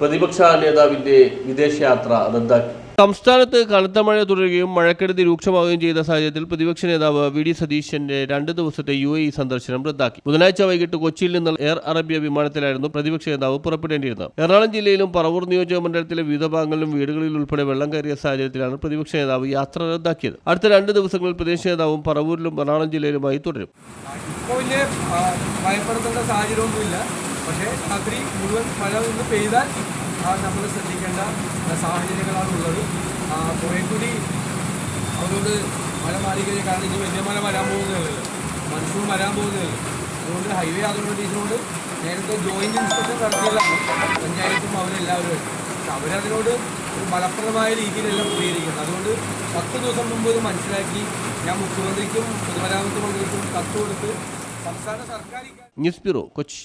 പ്രതിപക്ഷ നേതാവിന്റെ വിദേശയാത്ര റദ്ദാക്കി. സംസ്ഥാനത്ത് കനത്ത മഴ തുടരുകയും മഴക്കെടുതി രൂക്ഷമാവുകയും ചെയ്ത സാഹചര്യത്തിൽ പ്രതിപക്ഷ നേതാവ് വി ഡി സതീശന്റെ രണ്ട് ദിവസത്തെ യു എ ഇ സന്ദർശനം റദ്ദാക്കി. ബുധനാഴ്ച വൈകിട്ട് കൊച്ചിയിൽ നിന്ന് എയർ അറേബ്യ വിമാനത്തിലായിരുന്നു പ്രതിപക്ഷ നേതാവ് പുറപ്പെടേണ്ടിയിരുന്നത്. എറണാകുളം ജില്ലയിലും പറവൂർ നിയോജക മണ്ഡലത്തിലെ വിവിധ ഭാഗങ്ങളിലും വീടുകളിൽ ഉൾപ്പെടെ വെള്ളം കയറിയ സാഹചര്യത്തിലാണ് പ്രതിപക്ഷ നേതാവ് യാത്ര റദ്ദാക്കിയത്. അടുത്ത രണ്ട് ദിവസങ്ങളിൽ പ്രതിപക്ഷ നേതാവും പറവൂരിലും എറണാകുളം ജില്ലയിലുമായി തുടരും. ഇപ്പോൾ വലിയ ഭയപ്പെടുത്തേണ്ട സാഹചര്യമൊന്നുമില്ല. പക്ഷേ രാത്രി മുഴുവൻ മഴ നിന്ന് പെയ്താൽ നമ്മൾ ശ്രദ്ധിക്കേണ്ട സാഹചര്യങ്ങളാണുള്ളത് കുറേ കൂടി അവരോട് മഴ മാറിക്കഴിഞ്ഞാൽ കാരണം ഇനി വലിയ മഴ വരാൻ പോകുന്നതല്ലല്ലോ മൺസൂൺ വരാൻ പോകുന്നതല്ലോ അതുകൊണ്ട് ഹൈവേ അതോറിറ്റീസിനോട് നേരത്തെ ജോയിന്റ് ഇൻസ്പെക്ഷൻ നടത്തിയതാണ് പഞ്ചായത്തും അവരെല്ലാവരും പക്ഷെ അവരതിനോട് ഒരു ഫലപ്രദമായ രീതിയിലെല്ലാം പ്രതികരിക്കുന്നത് അതുകൊണ്ട് പത്ത് ദിവസം മുമ്പ് ഇത് മനസ്സിലാക്കി ഞാൻ മുഖ്യമന്ത്രിക്കും പൊതുമരാമത്ത് മന്ത്രിക്കും കത്ത് കൊടുത്ത് സംസ്ഥാന സർക്കാർ ന്യൂസ് ബ്യൂറോ കൊച്ചി.